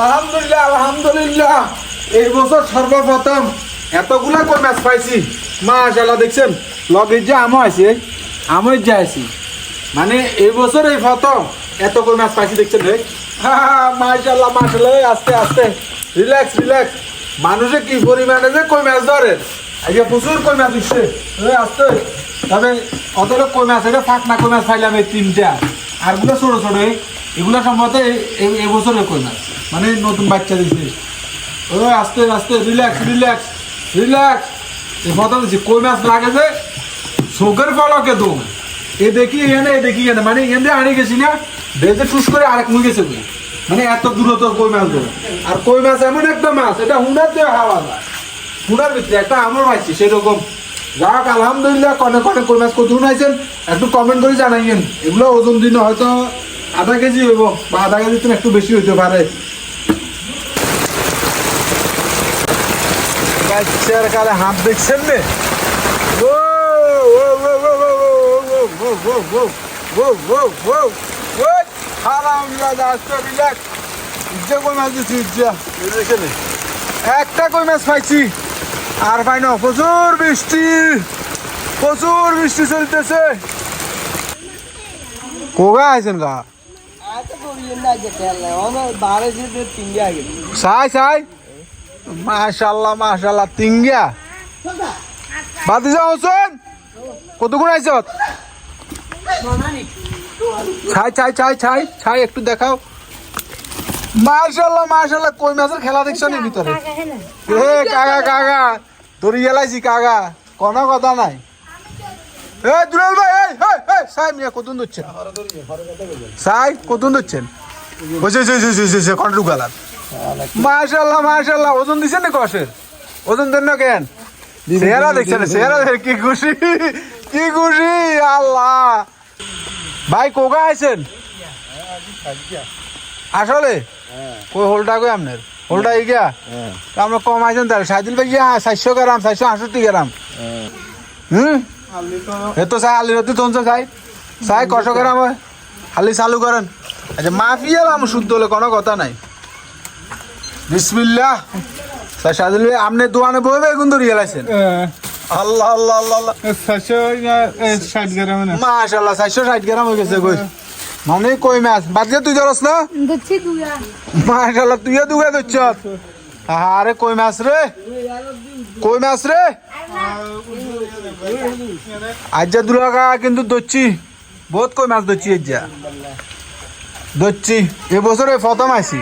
আলহামদুলিল্লাহ আলহামদুলিল্লাহ। এই বছর সর্বপ্রথম এতগুলা কই মাছ পাইছি। মাশাআল্লাহ, দেখছেন? লগে যে আমও আছে, আমও যে আছি। মানে এই বছর এই প্রথম এত কই মাছ পাইছি, দেখছেন রে মাশাআল্লাহ এই আস্তে আস্তে। রিল্যাক্স রিল্যাক্স মানুষে কি পরিমাণে যে কই ম্যাচ ধরে? আজকে প্রচুর কই ম্যাচ দিচ্ছে এই আস্তে। তবে অতটা কই মাছ এটা ফাঁক না, কই মাছ পাইলাম এই তিনটা। আরগুলো ছোট ছোট এগুলো সম্ভবত এই- এই- এই বছরের কই মাছ মানে নতুন বাচ্চা দিচ্ছে ও আস্তে আস্তে রিল্যাক্স রিল্যাক্স রিল্যাক্স এই কথা বলছি, কই মাছ লাগে যে চোখের ফলকে দো এ দেখি এনে এ দেখি এনে মানে দিয়ে আড়ে গেছি না বেজে টুস করে আরেক মুই গেছে মানে এত দূরত্ব কই মাছ ধরে আর কই মাছ এমন একটা মাছ, এটা হুনার দিয়ে হাওয়া যায় হুনার ভিতরে একটা আমর পাইছি, সেরকম। যাক, আলহামদুলিল্লাহ, কনে কনে কই মাছ কত আইছেন একটু কমেন্ট করে জানাইয়েন। এগুলো ওজন দিন হয়তো আধা কেজি হইব বা আধা কেজি একটু বেশি হইতে পারে। বাচ্চার কালে হাত দেখছেন নে ও ও ও ও ও ও ও ও ও ও ও ও ও হারাম দাদা আস্তে রিল্যাক্স ইজ্জা কই মাছ দিচ্ছি ইজ্জা একটা কই মাছ পাইছি আর পাই না প্রচুর বৃষ্টি প্রচুর বৃষ্টি চলতেছে কোগা আছেন গা সাই সাই মাশাল্লাহ মাশাল্লাহ তিঙ্গিয়া। বাতিজা হোসেন, কতক্ষণ আইস ছাই ছাই ছাই ছাই ছাই, একটু দেখাও। মাশাল্লাহ মাশাল্লাহ কই মাছের খেলা দেখছ নি ভিতরে? এ, কাকা কাকা ধরি গেলাইছি, কাকা। কোনো কথা নাই। এ, দুলাল ভাই, এই এই সাই মিয়া, কতক্ষণ ধরছেন? সাই কতক্ষণ ধরছেন? বসে বসে বসে বসে কন্ট্রোল গালার মাশাল্লাহ মাশাল্লাহ ওজন দিছেন না কষের ওজন দেন না কেন? চেহারা দেখছেন চেহারা দেখে কি খুশি? কি খুশি? আল্লাহ। ভাই কোকা আইছেন? আসলে? কই হোলটা কই আপনার? হোলটা এই গিয়া? তা আমরা কম আইছেন তাহলে। সাইদিল ভাই গিয়া চারশো গ্রাম চারশো আটষট্টি গ্রাম। হুম? এ তো চাই আলি রতি তোনছে চাই। চাই কশো গ্রাম হয়। খালি চালু করেন। আচ্ছা মাফিয়া আমি শুদ্ধ হলে কোনো কথা নাই। বিসমিল্লাহ। স্যার সাদিল ভাই আপনি দোকানে বই বেগুন ধরে গেলাইছেন? আল্লাহ আল্লাহ আল্লাহ আল্লাহ। ষাট গ্রামে মাশাল্লাহ চারশো ষাট গ্রাম হয়ে গেছে কই মানে কই মাছ? বাদ তুই ধরস না? মাশাল্লাহ তুইও দুগে ধরছ। আরে কই মাছ রে? কই মাছ রে? আজ্জা দুলাকা কিন্তু ধরছি। বহুত কই মাছ ধরছি আজ্জা। ধরছি। এবছরে প্রথম আইছি।